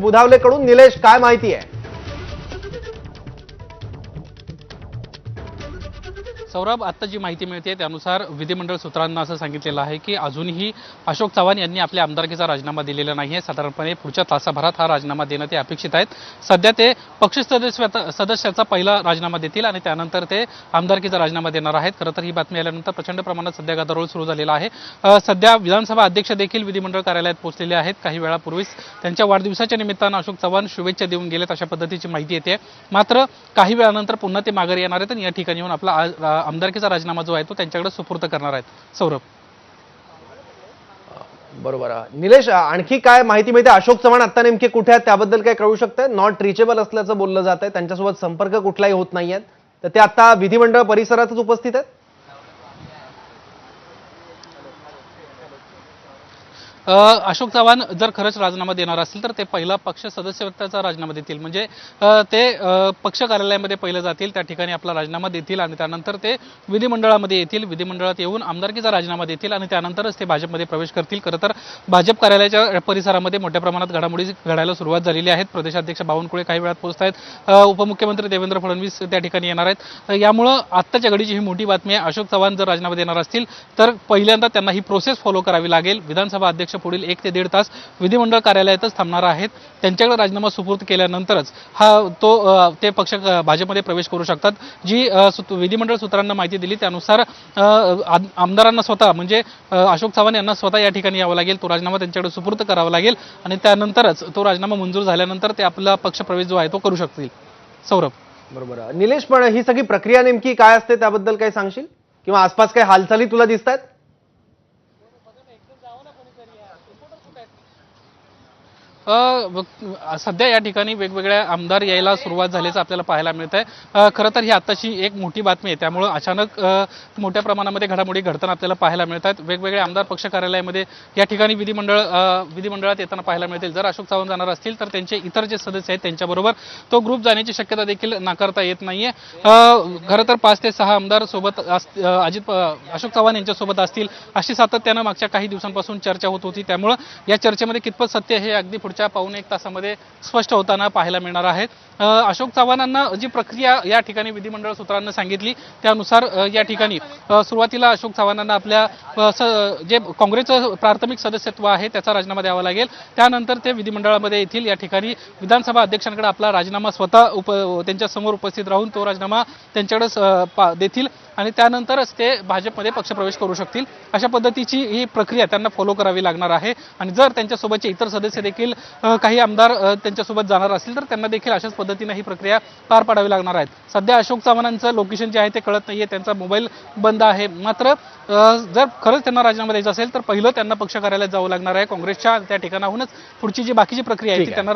बुधावलेकडून निलेश काय माहिती आहे? सौरभ आत्ता जी माहिती मिळते त्यानुसार विधिमंडळ सूत्रांना असं सांगितलेलं आहे की अजूनही अशोक चव्हाण यांनी आपल्या आमदारकीचा राजीनामा दिलेला नाही आहे. साधारणपणे पुढच्या तासाभरात हा राजीनामा देणं ते अपेक्षित आहेत. सध्या ते पक्ष सदस्य सदस्याचा पहिला राजीनामा देतील आणि त्यानंतर ते आमदारकीचा राजीनामा देणार आहेत. खरं तर ही बातमी आल्यानंतर प्रचंड प्रमाणात सध्या गदारोळ सुरू झालेला आहे. सध्या विधानसभा अध्यक्ष देखील विधिमंडळ कार्यालयात पोहोचलेले आहेत. काही वेळापूर्वीच त्यांच्या वाढदिवसाच्या निमित्तानं अशोक चव्हाण शुभेच्छा देऊन गेलेत अशा पद्धतीची माहिती येते. मात्र काही वेळानंतर पुन्हा ते माघारी येणार आहेत आणि या ठिकाणी येऊन आपला आज- आमदारकीचा राजीनामा जो आहे तो त्यांच्याकडे सुपूर्द करणार आहेत. सौरभ. बरोबर. निलेश आणखी काय माहिती मिळते? अशोक चव्हाण आता नेमके कुठे आहेत त्याबद्दल काय कळू शकतंय? नॉट रिचेबल असल्याचं बोललं जात आहे त्यांच्यासोबत संपर्क कुठलाही होत नाहीयेत. तर ते आता विधिमंडळ परिसरातच उपस्थित आहेत. अशोक चव्हाण जर खरंच राजीनामा देणार असतील तर ते पहिला पक्ष सदस्यत्वाचा राजीनामा देतील. म्हणजे ते पक्ष कार्यालयामध्ये पहिलं जातील त्या ठिकाणी आपला राजीनामा देतील आणि त्यानंतर ते विधिमंडळामध्ये येतील. विधिमंडळात येऊन आमदारकीचा राजीनामा देतील आणि त्यानंतरच ते भाजपमध्ये प्रवेश करतील. खरं तर भाजप कार्यालयाच्या परिसरामध्ये मोठ्या प्रमाणात घडामोडी घडायला सुरुवात झालेली आहेत. प्रदेशाध्यक्ष बावनकुळे काही वेळात पोहोचत आहेत. उपमुख्यमंत्री देवेंद्र फडणवीस त्या ठिकाणी येणार आहेत. यामुळं आत्ताच्या घडीची ही मोठी बातमी आहे. अशोक चव्हाण जर राजीनामा देणार असतील तर पहिल्यांदा त्यांना ही प्रोसेस फॉलो करावी लागेल. विधानसभा अध्यक्ष पुढील एक ते दीड तास विधिमंडळ कार्यालयातच थांबणार आहेत. त्यांच्याकडे राजीनामा सुपूर्द केल्यानंतरच हा तो ते पक्ष भाजपमध्ये प्रवेश करू शकतात. जी विधिमंडळ सूत्रांना माहिती दिली त्यानुसार आमदारांना स्वतः म्हणजे अशोक चव्हाण यांना स्वतः या ठिकाणी यावं लागेल. तो राजीनामा त्यांच्याकडे सुपूर्द करावा लागेल आणि त्यानंतरच तो राजीनामा मंजूर झाल्यानंतर ते आपला पक्ष प्रवेश जो आहे तो करू शकतील. सौरभ. बरोबर. निलेश पण ही सगळी प्रक्रिया नेमकी काय असते त्याबद्दल काही सांगशील? किंवा आसपास काही हालचाली तुला दिसत आहेत सध्या या ठिकाणी वेगवेगळ्या आमदार यायला सुरुवात झाल्याचं आपल्याला पाहायला मिळत आहे खरं तर ही आताची एक मोठी बातमी आहे. त्यामुळं अचानक मोठ्या प्रमाणामध्ये घडामोडी घडताना आपल्याला पाहायला मिळत आहेत वेगवेगळे आमदार पक्ष कार्यालयामध्ये या ठिकाणी विधिमंडळ विधिमंडळात येताना पाहायला मिळतील. जर अशोक चव्हाण जाणार असतील तर त्यांचे इतर जे सदस्य आहेत त्यांच्याबरोबर तो ग्रुप जाण्याची शक्यता देखील नाकारता येत नाहीये. खरं तर पाच ते सहा आमदार सोबत अस- अजित अशोक चव्हाण यांच्यासोबत असतील. अशी सातत्यानं मागच्या काही दिवसांपासून चर्चा होत होती. त्यामुळं या चर्चेमध्ये कितपत सत्य हे अगदी पुढच्या पाऊन एक तासामध्ये स्पष्ट होताना पाहायला मिळणार आहे अशोक चव्हाणांना जी प्रक्रिया या ठिकाणी विधिमंडळ सूत्रांना सांगितली त्यानुसार या ठिकाणी सुरुवातीला अशोक चव्हाणांना आपल्या जे काँग्रेसचं प्राथमिक सदस्यत्व आहे त्याचा राजीनामा द्यावा लागेल. त्यानंतर ते विधिमंडळामध्ये येथील या ठिकाणी विधानसभा अध्यक्षांकडे आपला राजीनामा स्वतः उप त्यांच्यासमोर उपस्थित राहून तो राजीनामा त्यांच्याकडे देतील. आणि त्यानंतरच ते भाजपमध्ये पक्षप्रवेश करू शकतील. अशा पद्धतीची ही प्रक्रिया त्यांना फॉलो करावी लागणार आहे. आणि जर त्यांच्यासोबतचे इतर सदस्य देखील काही आमदार त्यांच्यासोबत जाणार असतील तर त्यांना देखील अशाच पद्धतीने ही प्रक्रिया पार पाडावी लागणार आहेत. सध्या अशोक चव्हाणांचं लोकेशन जे आहे ते कळत नाहीये. त्यांचा मोबाईल बंद आहे. मात्र जर खरंच त्यांना राजीनामा द्यायचा असेल तर पहिलं त्यांना पक्ष कार्यालयात जावं लागणार आहे. काँग्रेसच्या त्या ठिकाणाहूनच पुढची जी बाकीची प्रक्रिया आहे ती. त्यांना